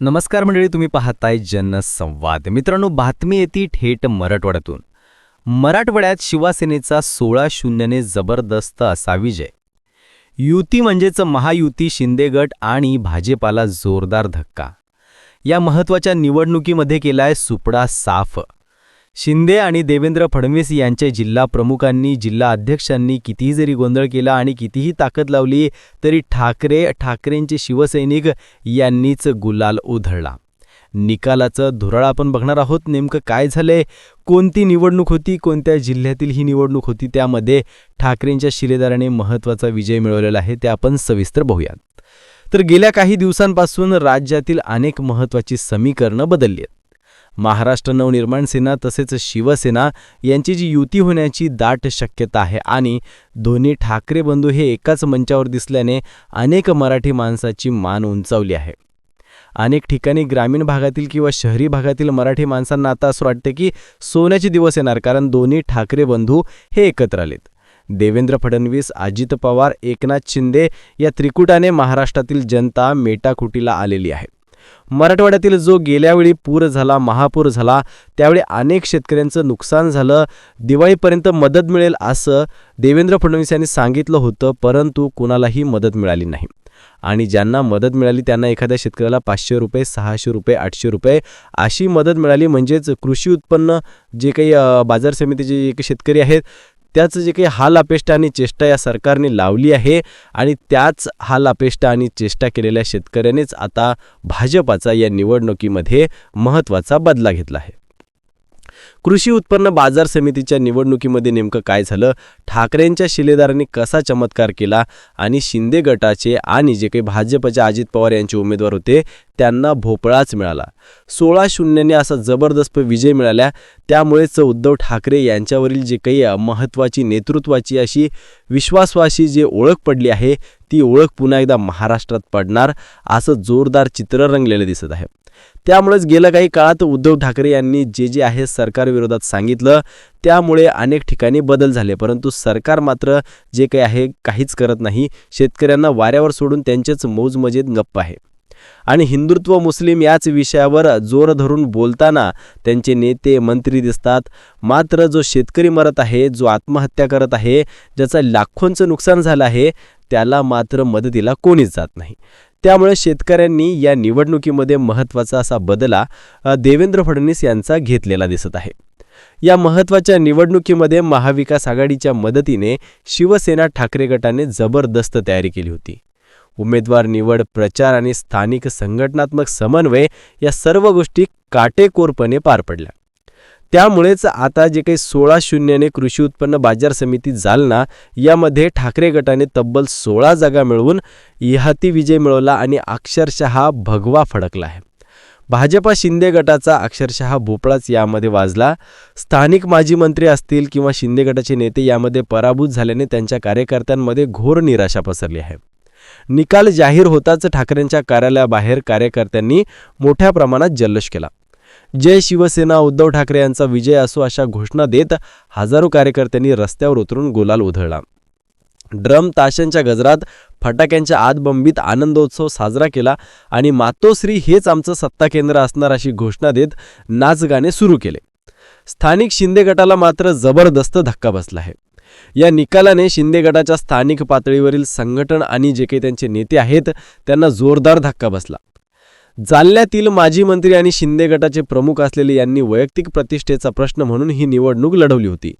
नमस्कार मंडळी तुम्ही पाहताय जनसंवाद. मित्रांनो बातमी येते थेट मराठवाड्यातून. मराठवाड्यात शिवसेनेचा सोळा शून्यने जबरदस्त असा विजय. युती म्हणजेच महायुती शिंदेगट आणि भाजपाला जोरदार धक्का. या महत्त्वाच्या निवडणुकीमध्ये केलाय सुपडा साफ. शिंदे आणि देवेंद्र फडणवीस यांच्या जिल्हा प्रमुखांनी जिल्हा अध्यक्षांनी कितीही जरी गोंधळ केला आणि कितीही ताकद लावली तरी ठाकरे ठाकरेंचे शिवसैनिक यांनीच गुलाल उधळला. निकालाचं धुराळ आपण बघणार आहोत नेमकं काय झालंय कोणती निवडणूक होती कोणत्या जिल्ह्यातील ही निवडणूक होती त्यामध्ये ठाकरेंच्या शिलेदाराने महत्त्वाचा विजय मिळवलेला आहे ते आपण सविस्तर बघूयात. तर गेल्या काही दिवसांपासून राज्यातील अनेक महत्त्वाची समीकरणं बदलली आहेत. महाराष्ट्र नवनिर्माण सेना तसेच शिवसेना यांची जी युती होण्याची दाट शक्यता आहे आणि दोन्ही ठाकरे बंधू हे एकाच मंचावर दिसल्याने अनेक मराठी माणसाची मान उंचावली आहे. अनेक ठिकाणी ग्रामीण भागातील किंवा शहरी भागातील मराठी माणसांना आता असं वाटतं की सोन्याचे दिवस येणार कारण दोन्ही ठाकरे बंधू हे एकत्र आलेत. देवेंद्र फडणवीस अजित पवार एकनाथ शिंदे या त्रिकुटाने महाराष्ट्रातील जनता मेटाकुटीला आलेली आहे. मराठवाड्यातील जो गेल्यावेळी पूर झाला महापूर झाला त्यावेळी अनेक शेतकऱ्यांचं नुकसान झालं. दिवाळीपर्यंत मदत मिळेल असं देवेंद्र फडणवीस यांनी सांगितलं होतं परंतु कुणालाही मदत मिळाली नाही. आणि ज्यांना मदत मिळाली त्यांना एखाद्या शेतकऱ्याला पाचशे रुपये सहाशे रुपये आठशे रुपये अशी मदत मिळाली. म्हणजेच कृषी उत्पन्न जे काही बाजार समितीचे जे काही शेतकरी आहेत त्याचं जे काही हाल अपेष्टा आणि चेष्टा या सरकारने लावली आहे आणि त्याच हाल अपेष्टा आणि चेष्टा केलेल्या शेतकऱ्यानेच आता भाजपाचा या निवडणुकीमध्ये महत्त्वाचा बदला घेतला आहे. कृषी उत्पन्न बाजार समितीच्या निवडणुकीमध्ये नेमकं काय झालं? ठाकरेंच्या शिलेदारांनी कसा चमत्कार केला? आणि शिंदे गटाचे आणि जे काही भाजपच्या अजित पवार यांचे उमेदवार होते त्यांना भोपळाच मिळाला. सोळा शून्यने असा जबरदस्त विजय मिळाला. त्यामुळेच उद्धव ठाकरे यांच्यावरील जे काही महत्त्वाची नेतृत्वाची अशी विश्वासवाशी जे ओळख पडली आहे ती ओळख पुन्हा एकदा महाराष्ट्रात पडणार असं जोरदार चित्र रंगलेलं दिसत आहे. त्यामुळेच गेल्या काही काळात उद्धव ठाकरे यांनी जे जे आहे सरकारविरोधात सांगितलं त्यामुळे अनेक ठिकाणी बदल झाले. परंतु सरकार मात्र जे काही आहे काहीच करत नाही. शेतकऱ्यांना वाऱ्यावर सोडून त्यांचेच मौजमजेत गप्प आहे. आणि हिंदुत्व मुस्लिम याच विषयावर जोर धरून बोलताना त्यांचे नेते मंत्री दिसतात. मात्र जो शेतकरी मरत आहे जो आत्महत्या करत आहे ज्याचं लाखोंचं नुकसान झालं आहे त्याला मात्र मदतीला कोणीच जात नाही. त्यामुळे शेतकऱ्यांनी या निवडणुकीमध्ये महत्त्वाचा असा बदला देवेंद्र फडणवीस यांचा घेतलेला दिसत आहे. या महत्त्वाच्या निवडणुकीमध्ये महाविकास आघाडीच्या मदतीने शिवसेना ठाकरे गटाने जबरदस्त तयारी केली होती. उमेदवार निवड प्रचार आणि स्थानिक संघटनात्मक समन्वय या सर्व गोष्टी काटेकोरपणे पार पडल्या. त्यामुळेच आता जे काही सोळा शून्यने कृषी उत्पन्न बाजार समिती जालना यामध्ये ठाकरे गटाने तब्बल सोळा जागा मिळवून इहाती विजय मिळवला आणि अक्षरशः भगवा फडकला आहे. भाजपा शिंदे गटाचा अक्षरशः भोपळाच यामध्ये वाजला. स्थानिक माजी मंत्री असतील किंवा शिंदे गटाचे नेते यामध्ये पराभूत झाल्याने त्यांच्या कार्यकर्त्यांमध्ये घोर निराशा पसरली आहे. निकाल जाहीर होताच ठाकरेंच्या कार्यालयाबाहेर कार्यकर्त्यांनी मोठ्या प्रमाणात जल्लोष केला. जय शिवसेना उद्धव ठाकरे यांचा विजय असो अशा घोषणा देत हजारो कार्यकर्त्यांनी रस्त्यावर उतरून गुलाल उधळला. ड्रम ताशांच्या गजरात फटाक्यांच्या आतबंबीत आनंदोत्सव साजरा केला आणि मातोश्री हेच आमचं सत्ता केंद्र असणार अशी घोषणा देत नाचगाणे सुरू केले. स्थानिक शिंदे गटाला मात्र जबरदस्त धक्का बसला आहे. या निकालाने शिंदे गटाच्या स्थानिक पातळीवरील संघटन आणि जे काही त्यांचे नेते आहेत त्यांना जोरदार धक्का बसला. जालन्यातील माजी मंत्री आणि शिंदे गटाचे प्रमुख असलेले यांनी वैयक्तिक प्रतिष्ठेचा प्रश्न म्हणून ही निवडणूक लढवली होती.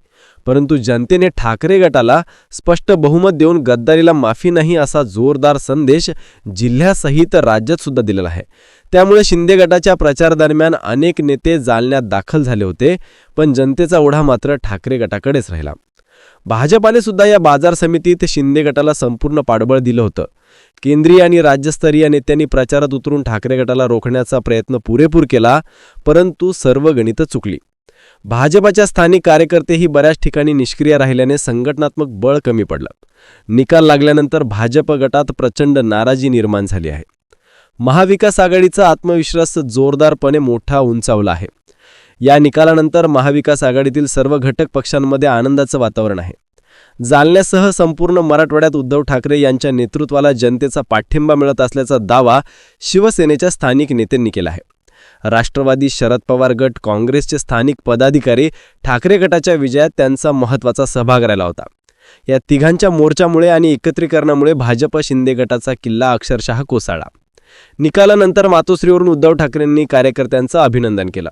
परंतु जनतेने ठाकरे गटाला स्पष्ट बहुमत देऊन गद्दारीला माफी नाही असा जोरदार संदेश जिल्ह्यासहित राज्यात सुद्धा दिलेला आहे. त्यामुळे शिंदे गटाच्या प्रचारादरम्यान अनेक नेते जालन्यात दाखल झाले होते पण जनतेचा ओढा मात्र ठाकरे गटाकडेच राहिला. भाजपाने सुद्धा या बाजार समितीत शिंदे गटाला संपूर्ण पाठबळ दिलं होतं. केंद्रीय आणि राज्यस्तरीय नेत्यांनी प्रचारात उतरून ठाकरे गटाला रोखण्याचा प्रयत्न पुरेपूर केला परंतु सर्व गणितं चुकली. भाजपाच्या स्थानिक कार्यकर्तेही बऱ्याच ठिकाणी निष्क्रिय राहिल्याने संघटनात्मक बळ कमी पडलं. निकाल लागल्यानंतर भाजप गटात प्रचंड नाराजी निर्माण झाली आहे. महाविकास आघाडीचा आत्मविश्वास जोरदारपणे मोठा उंचावला आहे. या निकालानंतर महाविकास आघाडीतील सर्व घटक पक्षांमध्ये आनंदाचं वातावरण आहे. जालन्यासह संपूर्ण मराठवाड्यात उद्धव ठाकरे यांच्या नेतृत्वाला जनतेचा पाठिंबा मिळत असल्याचा दावा शिवसेनेच्या स्थानिक नेत्यांनी केला आहे. राष्ट्रवादी शरद पवार गट काँग्रेसचे स्थानिक पदाधिकारी ठाकरे गटाच्या विजयात त्यांचा महत्त्वाचा सहभाग राहिला होता. या तिघांच्या मोर्चामुळे आणि एकत्रीकरणामुळे भाजप शिंदे गटाचा किल्ला अक्षरशः कोसळला. निकालानंतर मातोश्रीवरून उद्धव ठाकरेंनी कार्यकर्त्यांचं अभिनंदन केलं.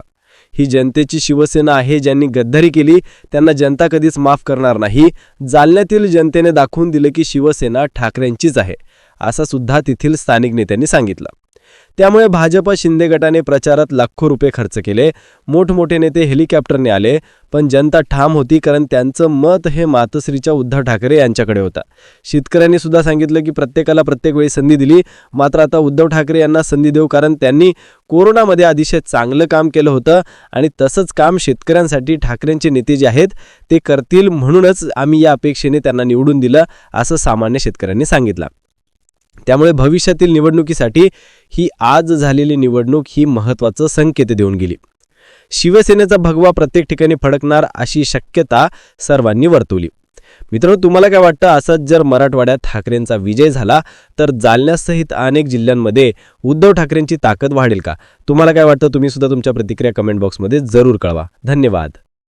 ही जनतेची शिवसेना आहे ज्यांनी गद्दारी केली त्यांना जनता कधीच माफ करणार नाही. जालन्यातील जनतेने दाखवून दिलं की शिवसेना ठाकरेंचीच आहे असं सुद्धा तेथील स्थानिक नेत्यांनी सांगितलं. त्यामुळे भाजप शिंदे गटाने प्रचारात लाखो रुपये खर्च केले. मोठमोठे नेते हेलिकॉप्टरने आले पण जनता ठाम होती कारण त्यांचं मत हे मातश्रीच्या उद्धव ठाकरे यांच्याकडे होता. शेतकऱ्यांनी सुद्धा सांगितलं की प्रत्येकाला प्रत्येक वेळी संधी दिली. मात्र आता उद्धव ठाकरे यांना संधी देऊ कारण त्यांनी कोरोनामध्ये अतिशय चांगलं काम केलं होतं आणि तसंच काम शेतकऱ्यांसाठी ठाकरेंचे नेते जे आहेत ते करतील म्हणूनच आम्ही या अपेक्षेने त्यांना निवडून दिलं असं सामान्य शेतकऱ्यांनी सांगितलं. त्यामुळे भविष्यातील निवडणुकीसाठी ही आज झालेली निवडणूक ही महत्त्वाचं संकेत देऊन गेली. शिवसेनेचा भगवा प्रत्येक ठिकाणी फडकणार अशी शक्यता सर्वांनी वर्तवली. मित्रांनो तुम्हाला काय वाटतं? असंच जर मराठवाड्यात ठाकरेंचा विजय झाला तर जालन्यासहित अनेक जिल्ह्यांमध्ये उद्धव ठाकरेंची ताकद वाढेल का? तुम्हाला काय वाटतं? तुम्ही सुद्धा तुमच्या प्रतिक्रिया कमेंट बॉक्समध्ये जरूर कळवा. धन्यवाद.